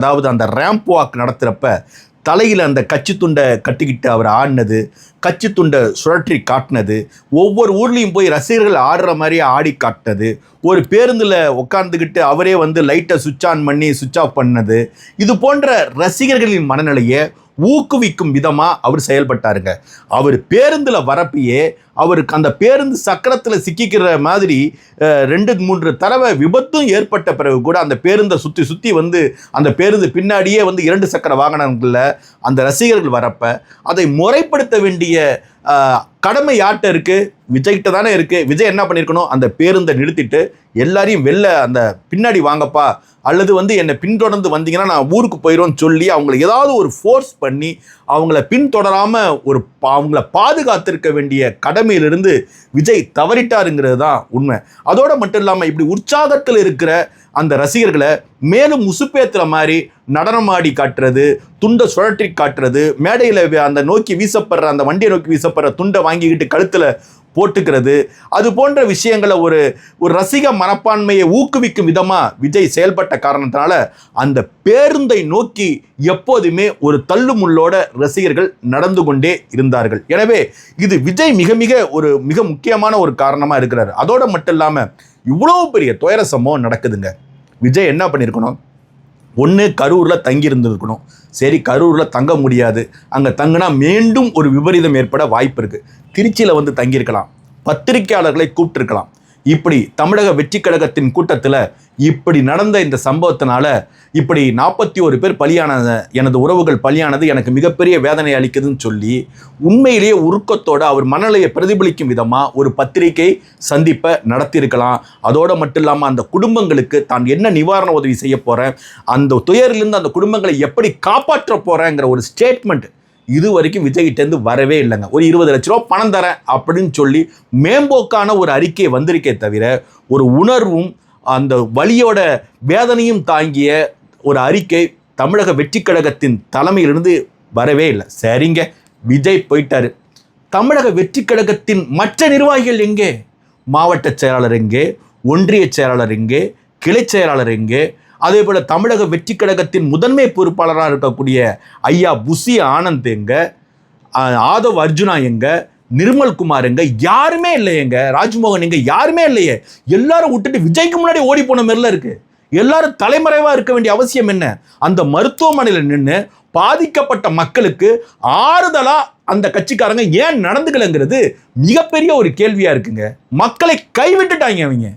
அதாவது அந்த ramp walk நடத்துகிறப்ப தலையில் அந்த கச்சி துண்டை கட்டிக்கிட்டு அவர் ஆடினது கச்சி துண்டை சுழற்றி காட்டினது ஒவ்வொரு ஊர்லேயும் போய் ரசிகர்கள் ஆடுற மாதிரியே ஆடி காட்டினது ஒரு பேருந்தில் உட்காந்துக்கிட்டு அவரே வந்து லைட்டை சுவிட்ச் ஆன் பண்ணி சுவிட்ச் ஆஃப் பண்ணது. இது போன்ற ரசிகர்களின் மனநிலையை ஊக்குவிக்கும் விதமாக அவர் செயல்பட்டாருங்க. அவர் பேருந்தில் வரப்பையே அவருக்கு அந்த பேருந்து சக்கரத்தில் சிக்கிக்கிற மாதிரி ரெண்டு மூன்று தடவை விபத்தும் ஏற்பட்ட பிறகு கூட அந்த பேருந்தை சுற்றி சுற்றி வந்து அந்த பேருந்து பின்னாடியே வந்து இரண்டு சக்கர வாகனங்களில் அந்த ரசிகர்கள் வரப்ப அதை முறைப்படுத்த வேண்டிய கடமை யார்கிட்ட இருக்குது விஜய்கிட்ட தானே இருக்குது விஜய் என்ன பண்ணியிருக்கணும் அந்த பேருந்தை நிறுத்திட்டு எல்லாரையும் வெளில அந்த பின்னாடி வாங்கப்பா. அல்லது வந்து என்னை பின்தொடர்ந்து வந்தீங்கன்னா நான் ஊருக்கு போயிடும்னு சொல்லி அவங்கள ஏதாவது ஒரு ஃபோர்ஸ் பண்ணி அவங்கள பின்தொடராமல் ஒரு பா- அவங்கள பாதுகாத்திருக்க வேண்டிய கடமையிலிருந்து விஜய் தவறிட்டாருங்கிறது தான் உண்மை. அதோடு மட்டும் இல்லாமல் இப்படி உற்சாகத்தில் இருக்கிற அந்த ரசிகர்களை மேலும் உசுப்பேத்துற மாதிரி நடனமாடி காட்டுறது துண்டை சுழற்றி காட்டுறது மேடையில் அந்த நோக்கி வீசப்படுற அந்த வண்டியை நோக்கி வீசப்படுற துண்டை வாங்கிக்கிட்டு கழுத்தில் போட்டுக்கிறது. அது போன்ற விஷயங்களை ஒரு ஒரு ரசிக மனப்பான்மையை ஊக்குவிக்கும் விதமாக விஜய் செயல்பட்ட காரணத்தினால அந்த பேருந்தை நோக்கி எப்போதுமே ஒரு தள்ளுமுள்ளோட ரசிகர்கள் நடந்து கொண்டே இருந்தார்கள். எனவே இது விஜய் மிக மிக ஒரு மிக முக்கியமான ஒரு காரணமாக இருக்கிறார். அதோடு மட்டும் இல்லாமல் இவ்வளோ பெரிய துயர சம்பவம் நடக்குதுங்க. விஜய் என்ன பண்ணியிருக்கணும் ஒன்று கரூரில் தங்கியிருந்துருக்கணும். சரி கரூரில் தங்க முடியாது. அங்கே தங்கினா மீண்டும் ஒரு விபரீதம் ஏற்பட வாய்ப்பு இருக்குது திருச்சியில் வந்து தங்கியிருக்கலாம். பத்திரிக்கையாளர்களை கூப்பிட்டுருக்கலாம். இப்படி தமிழக வெற்றி கழகத்தின் கூட்டத்தில் இப்படி நடந்த இந்த சம்பவத்தினால இப்படி நாற்பத்தி ஒரு பேர் பலியான எனது உறவுகள் பலியானது எனக்கு மிகப்பெரிய வேதனை அளிக்குதுன்னு சொல்லி உண்மையிலேயே உருக்கத்தோடு அவர் மனநிலையை பிரதிபலிக்கும் விதமாக ஒரு பத்திரிகை சந்திப்பை நடத்தியிருக்கலாம். அதோடு மட்டும் இல்லாமல் அந்த குடும்பங்களுக்கு தான் என்ன நிவாரண உதவி செய்ய போகிறேன் அந்த துயரிலிருந்து அந்த குடும்பங்களை எப்படி காப்பாற்ற போகிறேங்கிற ஒரு ஸ்டேட்மெண்ட் இது வரைக்கும் விஜய்கிட்டேருந்து வரவே இல்லைங்க. ஒரு இருபது லட்ச ரூபா பணம் தரேன் அப்படின்னு சொல்லி மேம்போக்கான ஒரு அறிக்கை வந்திருக்கே தவிர ஒரு உணர்வும் அந்த வழியோட வேதனையும் தாங்கிய ஒரு அறிக்கை தமிழக வெற்றி கழகத்தின் தலைமையிலிருந்து வரவே இல்லை. சரிங்க விஜய் போயிட்டாரு. தமிழக வெற்றி கழகத்தின் மற்ற நிர்வாகிகள் எங்கே? மாவட்ட செயலாளர் எங்கே? ஒன்றிய செயலாளர் எங்கே? கிளை செயலாளர் எங்கே? அதே போல் தமிழக வெற்றி கழகத்தின் முதன்மை பொறுப்பாளராக இருக்கக்கூடிய ஐயா புசி ஆனந்த் எங்க ஆதவ் அர்ஜுனா எங்க நிர்மல் குமார் எங்க யாருமே இல்லை எங்க ராஜ்மோகன் எங்க யாருமே இல்லையே. எல்லாரும் விட்டுட்டு விஜய்க்கு முன்னாடி ஓடி போன மாதிரில இருக்கு. எல்லாரும் தலைமறைவாக இருக்க வேண்டிய அவசியம் என்ன? அந்த மருத்துவமனையில் நின்று பாதிக்கப்பட்ட மக்களுக்கு ஆறுதலாக அந்த கட்சிக்காரங்க ஏன் நடந்துக்கலைங்கிறது மிகப்பெரிய ஒரு கேள்வியாக இருக்குங்க. மக்களை கைவிட்டுட்டாங்க அவங்க